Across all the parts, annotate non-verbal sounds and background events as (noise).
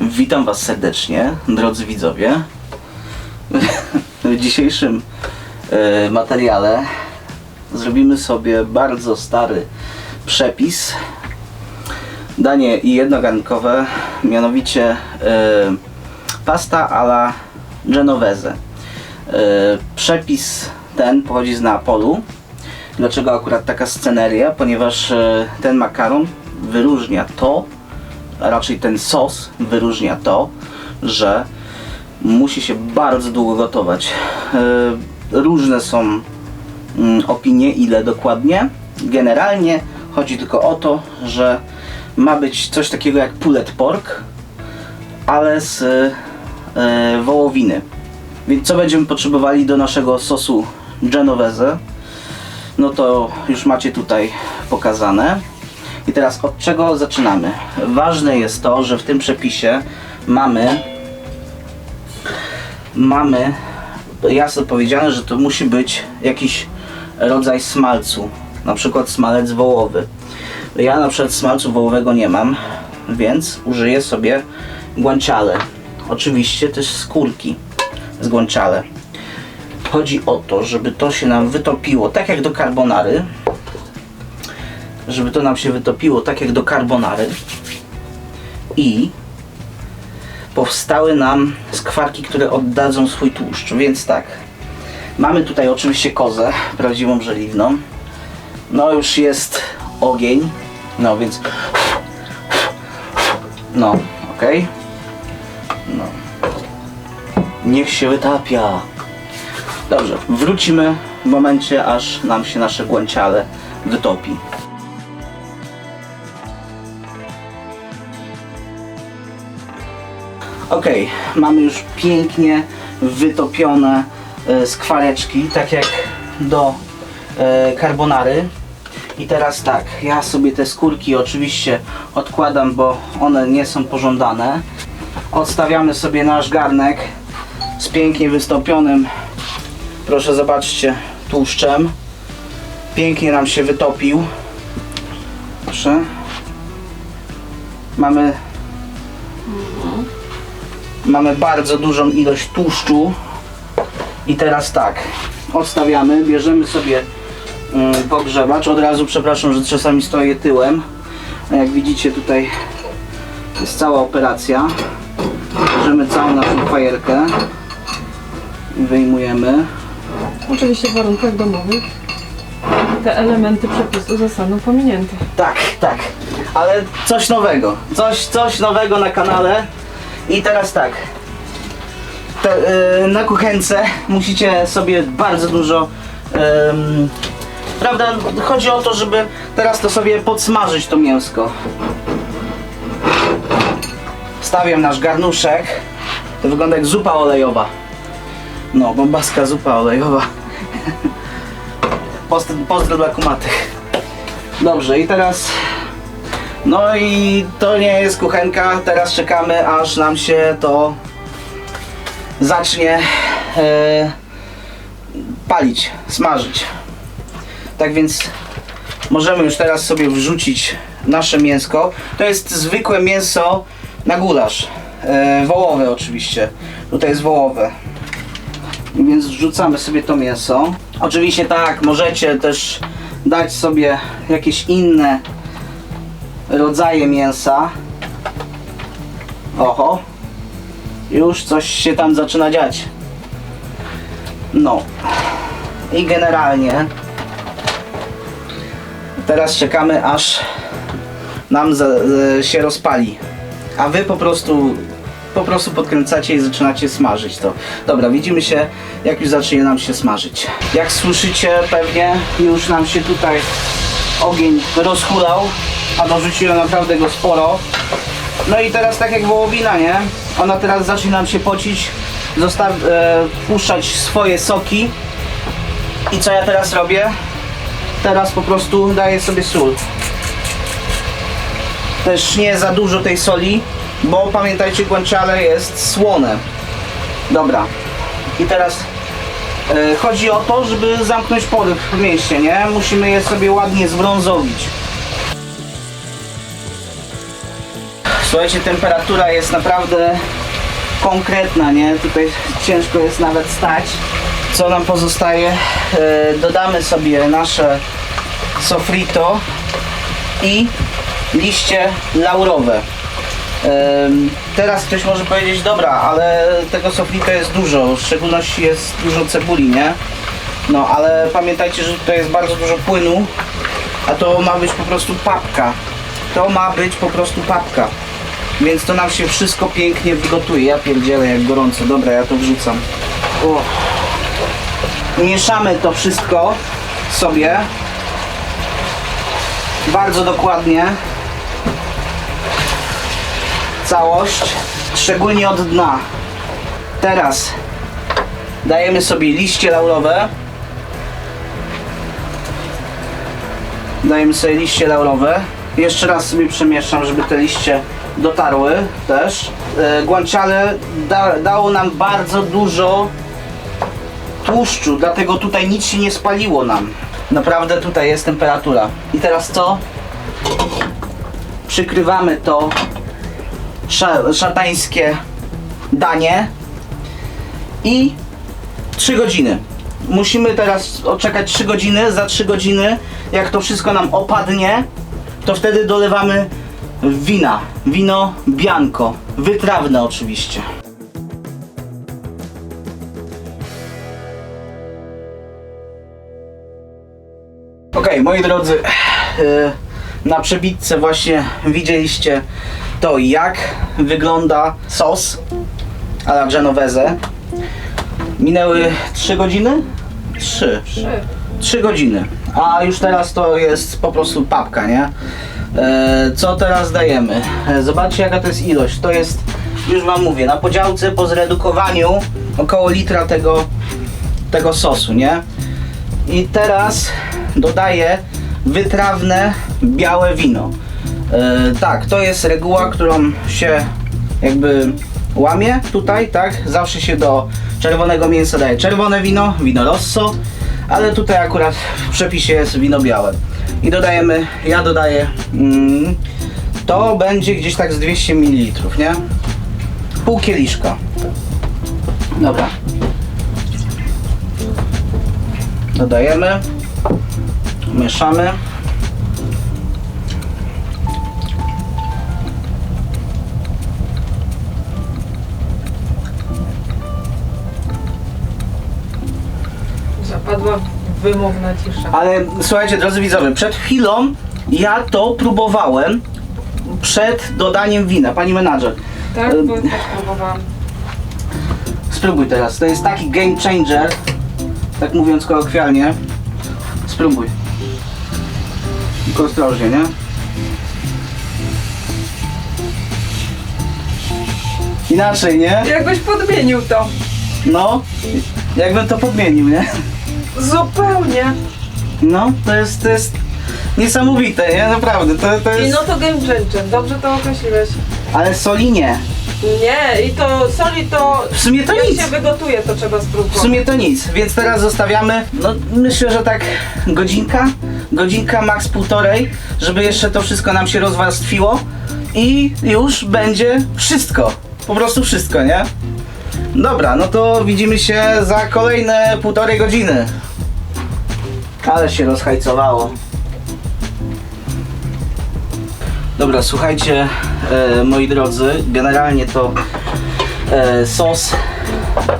Witam Was serdecznie, drodzy widzowie. W dzisiejszym e, materiale zrobimy sobie bardzo stary przepis. Danie jednogarnkowe, mianowicie e, pasta alla genovese. E, przepis ten pochodzi z Neapolu. Dlaczego akurat taka sceneria? Ponieważ ten makaron wyróżnia to, a raczej ten sos wyróżnia to, że musi się bardzo długo gotować. E, Różne są mm, opinie, ile dokładnie. Generalnie chodzi tylko o to, że ma być coś takiego jak pulled pork, ale z e, wołowiny. Więc co będziemy potrzebowali do naszego sosu genovese? No to już macie tutaj pokazane. I teraz od czego zaczynamy? Ważne jest to, że w tym przepisie mamy mamy jasno powiedziane, że to musi być jakiś rodzaj smalcu, na przykład smalec wołowy. Ja na przykład smalcu wołowego nie mam, więc użyję sobie guanciale. Oczywiście też skórki z guanciale. Chodzi o to, żeby to się nam wytopiło, tak jak do carbonary, żeby to nam się wytopiło tak jak do carbonary i powstały nam skwarki, które oddadzą swój tłuszcz. Więc tak, mamy tutaj oczywiście kozę, prawdziwą żeliwną. No już jest ogień, no więc no, ok. No. Niech się wytapia. Dobrze, wrócimy w momencie, aż nam się nasze guanciale wytopi. Ok, mamy już pięknie wytopione e, skwareczki, tak jak do e, carbonary. I teraz tak, ja sobie te skórki oczywiście odkładam, bo one nie są pożądane. Odstawiamy sobie nasz garnek z pięknie wystopionym, proszę zobaczcie, tłuszczem. Pięknie nam się wytopił. Proszę. Mamy Mamy bardzo dużą ilość tłuszczu. I teraz tak, odstawiamy, bierzemy sobie mm, pogrzewacz. Od razu przepraszam, że czasami stoję tyłem. A jak widzicie tutaj jest cała operacja. Bierzemy całą naszą fajerkę i wyjmujemy. Oczywiście w warunkach domowych te elementy przepisu zostaną pominięte. Tak, tak. Ale coś nowego. Coś, coś nowego na kanale. I teraz tak. Te, y, na kuchence musicie sobie bardzo dużo. ym, prawda? Chodzi o to, żeby teraz to sobie podsmażyć to mięsko. Stawiam nasz garnuszek. To wygląda jak zupa olejowa. No, bombaska zupa olejowa. (laughs) Pozdro, pozdro dla. Dobrze, i teraz. No i to nie jest kuchenka. Teraz czekamy, aż nam się to zacznie e, palić, smażyć. Tak więc możemy już teraz sobie wrzucić nasze mięsko. To jest zwykłe mięso na gulasz. E, wołowe oczywiście. Tutaj jest wołowe. Więc wrzucamy sobie to mięso. Oczywiście tak, możecie też dać sobie jakieś inne rodzaje mięsa. Oho. Już coś się tam zaczyna dziać. No. I generalnie teraz czekamy aż nam za, e, się rozpali. A wy po prostu po prostu podkręcacie i zaczynacie smażyć to. Dobra, widzimy się jak już zacznie nam się smażyć. Jak słyszycie pewnie już nam się tutaj ogień rozhulał, a dorzuciłem naprawdę go sporo. No i teraz tak jak wołowina, nie? Ona teraz zacznie nam się pocić, zostaw, e, puszczać swoje soki. I co ja teraz robię? Teraz po prostu daję sobie sól. Też nie za dużo tej soli, bo pamiętajcie, guanciale jest słone. Dobra. I teraz e, chodzi o to, żeby zamknąć pory w mieście, nie? Musimy je sobie ładnie zbrązowić. Słuchajcie, temperatura jest naprawdę konkretna, nie? Tutaj ciężko jest nawet stać. Co nam pozostaje? E, dodamy sobie nasze sofrito i liście laurowe. Em, Teraz ktoś może powiedzieć, dobra, ale tego sofrito jest dużo, w szczególności jest dużo cebuli, nie? No, ale pamiętajcie, że tutaj jest bardzo dużo płynu, a to ma być po prostu papka. To ma być po prostu papka. Więc to nam się wszystko pięknie wygotuje. Ja pierdzielę jak gorąco. Dobra, ja to wrzucam. O. Mieszamy to wszystko sobie. Bardzo dokładnie. Całość. Szczególnie od dna. Teraz dajemy sobie liście laurowe. Dajemy sobie liście laurowe. Jeszcze raz sobie przemieszam, żeby te liście dotarły też. E, Guanciale da, dało nam bardzo dużo tłuszczu, dlatego tutaj nic się nie spaliło nam. Naprawdę tutaj jest temperatura. I teraz co? Przykrywamy to sza, szatańskie danie i 3 godziny. Musimy teraz odczekać 3 godziny. Za 3 godziny, jak to wszystko nam opadnie, to wtedy dolewamy wina. Wino bianco. Wytrawne oczywiście. Okej, moi drodzy, e, na przebitce właśnie widzieliście to, jak wygląda sos a la Genovese. Minęły 3 godziny? 3. Trzy. 3 godziny. A już teraz to jest po prostu papka, nie? E, co teraz dajemy? E, zobaczcie jaka to jest ilość. To jest, już wam mówię, na podziałce po zredukowaniu około litra tego, tego sosu, nie? I teraz dodaję wytrawne białe wino. E, tak, to jest reguła, którą się jakby łamie tutaj, tak? Zawsze się do czerwonego mięsa daje czerwone wino, wino rosso, ale tutaj akurat w przepisie jest wino białe. I dodajemy, ja dodaję, mm, to będzie gdzieś tak z 200 ml, nie? Pół kieliszka. Dobra. Dodajemy, mieszamy. Zapadła wymowna cisza. Ale słuchajcie, drodzy widzowie, przed chwilą ja to próbowałem przed dodaniem wina, pani menadżer. Tak, bo też próbowałam. Spróbuj teraz, to jest taki game changer, tak mówiąc kolokwialnie. Spróbuj. Tylko ostrożnie, nie? Inaczej, nie? Jakbyś podmienił to. No, jakbym to podmienił, nie? Zupełnie. No, to jest, to jest niesamowite, nie? Naprawdę, to, to I jest... no to game changer, dobrze to określiłeś. Ale soli nie. Nie, i to soli to... W sumie to Jak nic. się wygotuje, to trzeba W spróbować. sumie to nic, więc teraz zostawiamy, no myślę, że tak godzinka, godzinka max półtorej, żeby jeszcze to wszystko nam się rozwarstwiło i już będzie wszystko, po prostu wszystko, nie? Dobra, no to widzimy się za kolejne półtorej godziny. Ale się rozhajcowało. Dobra, słuchajcie, e, moi drodzy, generalnie to e, sos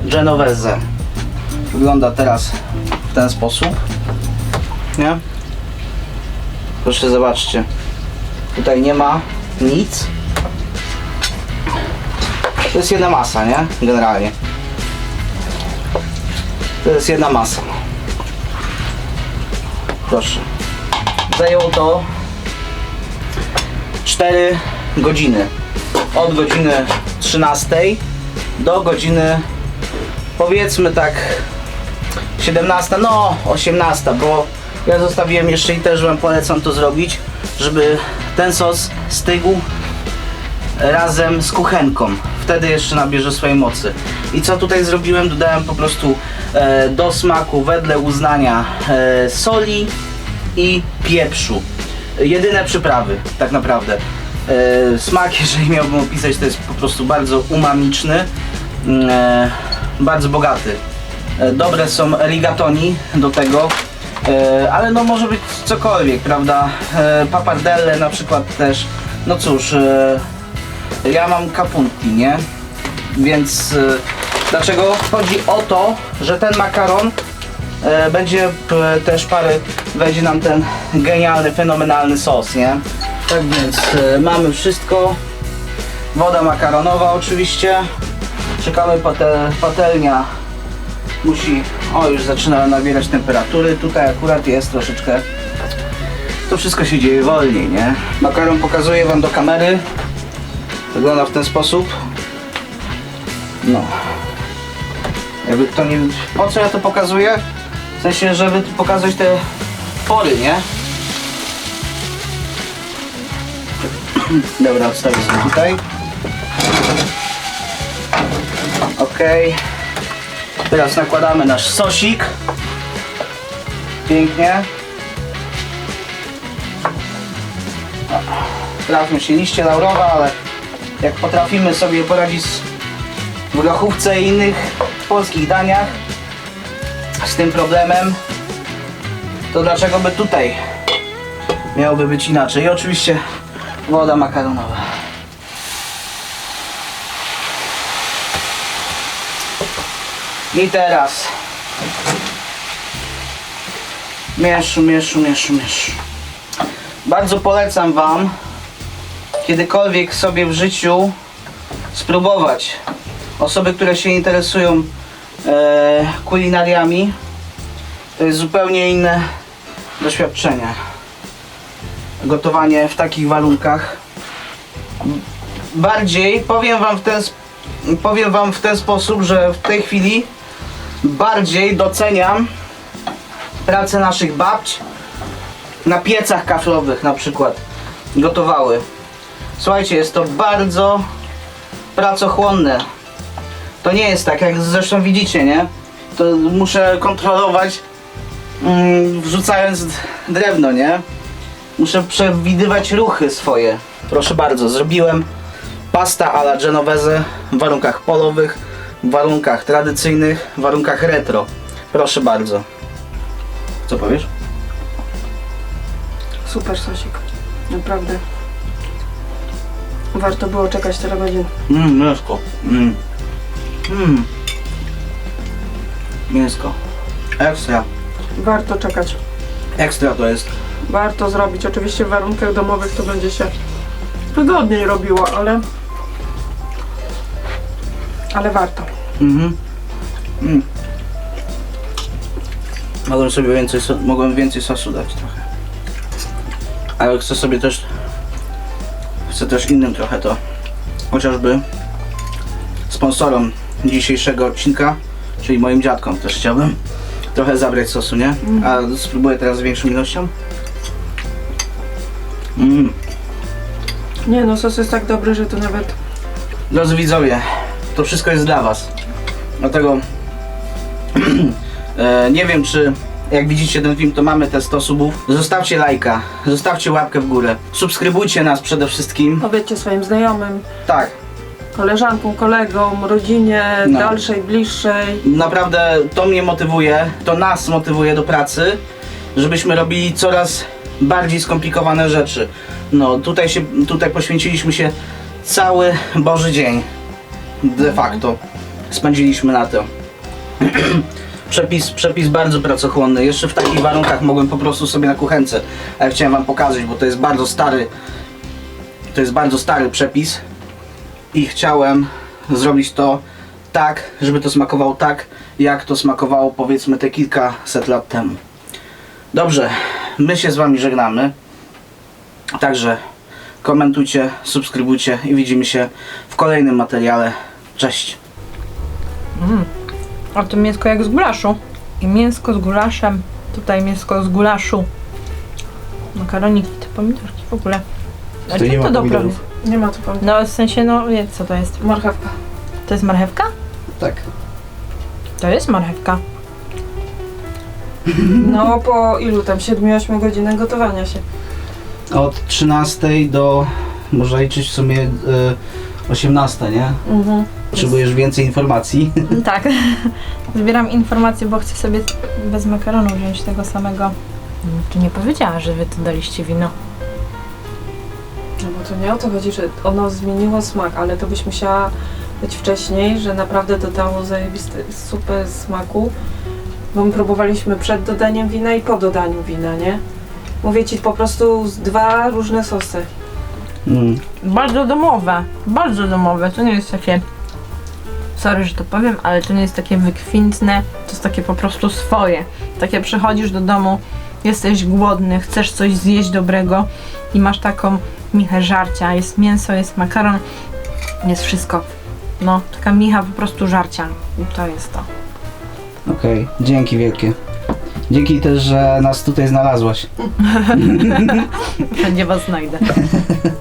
Genovese. Wygląda teraz w ten sposób. Nie? Proszę zobaczcie. Tutaj nie ma nic. To jest jedna masa, nie? Generalnie. To jest jedna masa. Proszę. Zajęło to 4 godziny. Od godziny 13 do godziny powiedzmy tak 17, no 18, bo ja zostawiłem jeszcze i też wam polecam to zrobić, żeby ten sos stygł razem z kuchenką. Wtedy jeszcze nabierze swojej mocy. I co tutaj zrobiłem? Dodałem po prostu do smaku wedle uznania e, soli i pieprzu. Jedyne przyprawy, tak naprawdę. E, smak, (laughs) jeżeli miałbym opisać, to jest po prostu bardzo umamiczny, mm, e, bardzo bogaty. E, dobre są rigatoni do tego, e, ale no może być cokolwiek, prawda? E, papardelle na przykład też. No cóż, e, ja mam capunti, nie? Więc e, dlaczego? Chodzi o to, że ten makaron e, będzie p, też parę, wejdzie nam ten genialny, fenomenalny sos, nie? Tak więc e, mamy wszystko. Woda makaronowa oczywiście. Czekamy pate, patelnia musi, o już zaczyna nabierać temperatury. Tutaj akurat jest troszeczkę, to wszystko się dzieje wolniej, nie? Makaron pokazuję wam do kamery. Wygląda w ten sposób. No. Jakby to nie... Po co ja to pokazuję? W sensie, żeby pokazać te pory, nie? (clears throat) Dobra, odstawię sobie tutaj. Okej. Teraz nakładamy nasz sosik. Pięknie. Trafią się liście laurowe, ale jak potrafimy sobie poradzić w grochówce i innych polskich daniach z tym problemem, to dlaczego by tutaj miałoby być inaczej? I oczywiście woda makaronowa. I teraz mieszu, mieszu, mieszu, mieszu. Bardzo polecam Wam kiedykolwiek sobie w życiu spróbować. Osoby, które się interesują kulinariami, to jest zupełnie inne doświadczenie. Gotowanie w takich warunkach. Bardziej powiem Wam w ten, powiem wam w ten sposób, że w tej chwili bardziej doceniam pracę naszych babć na piecach kaflowych na przykład gotowały. Słuchajcie, jest to bardzo pracochłonne. To nie jest tak, jak zresztą widzicie, nie? To muszę kontrolować mm, wrzucając drewno, nie? Muszę przewidywać ruchy swoje. Proszę bardzo, zrobiłem pasta alla genovese w warunkach polowych, w warunkach tradycyjnych, w warunkach retro. Proszę bardzo. Co powiesz? Super sosik. Naprawdę. Warto było czekać tyle godzin. Mmm, mięsko. Mmm. Mmm. Mięsko. Ekstra. Warto czekać. Ekstra to jest. Warto zrobić. Oczywiście w warunkach domowych to będzie się wygodniej robiło, ale... Ale warto. Mhm. Mm. Mogłem sobie więcej, so- mogłem więcej sosu dać trochę. Ale chcę sobie też, chcę też innym trochę to, chociażby sponsorom dzisiejszego odcinka, czyli moim dziadkom też chciałbym trochę zabrać sosu, nie? A spróbuję teraz z większą ilością. Mm. Nie no, sos jest tak dobry, że to nawet... Drodzy widzowie, to wszystko jest dla Was. Dlatego (clears throat) e, nie wiem, czy jak widzicie ten film, to mamy te 100 subów. Zostawcie lajka, zostawcie łapkę w górę. Subskrybujcie nas przede wszystkim. Powiedzcie swoim znajomym, Tak, koleżankom, kolegom, rodzinie, No. dalszej, bliższej. naprawdę to mnie motywuje, to nas motywuje do pracy, żebyśmy robili coraz bardziej skomplikowane rzeczy. No, tutaj się, tutaj poświęciliśmy się cały Boży dzień. De facto. Spędziliśmy na to. (clears throat) przepis, przepis bardzo pracochłonny. Jeszcze w takich warunkach mogłem po prostu sobie na kuchence, ale chciałem wam pokazać, bo to jest bardzo stary to jest bardzo stary przepis i chciałem zrobić to tak, żeby to smakowało tak, jak to smakowało powiedzmy te kilkaset lat temu. Dobrze, my się z wami żegnamy. Także komentujcie, subskrybujcie i widzimy się w kolejnym materiale. Cześć! A to mięsko jak z gulaszu. I mięsko z gulaszem. Tutaj mięsko z gulaszu. Makaroniki, te pomidorki w ogóle. A To nie ma to doprawi? pomidorów. Nie ma tu pan. No w sensie, no wie, co to jest? Marchewka. To jest marchewka? Tak. To jest marchewka. (laughs) No po ilu tam? 7-8 godzinach gotowania się. Od 13 do można liczyć w sumie y, 18, nie? Mhm. Potrzebujesz więcej informacji. (laughs) Tak. (laughs) Zbieram informacje, bo chcę sobie bez makaronu wziąć tego samego. No, Tu nie powiedziała, że wy tu daliście wino. To nie o to chodzi, że ono zmieniło smak, ale to byś musiała być wcześniej, że naprawdę dodało zajebisty super smaku. Bo my próbowaliśmy przed dodaniem wina i po dodaniu wina, nie? Mówię ci po prostu z dwa różne sosy. Mm. Bardzo domowe. Bardzo domowe. To nie jest takie... Sorry, że to powiem, ale to nie jest takie wykwintne. To jest takie po prostu swoje. Takie przychodzisz do domu, jesteś głodny, chcesz coś zjeść dobrego i masz taką michę żarcia. Jest mięso, jest makaron, jest wszystko. No, taka micha po prostu żarcia. I to jest to. Okej, dzięki wielkie. Dzięki też, że nas tutaj znalazłaś. (laughs) Wszędzie was znajdę. (laughs)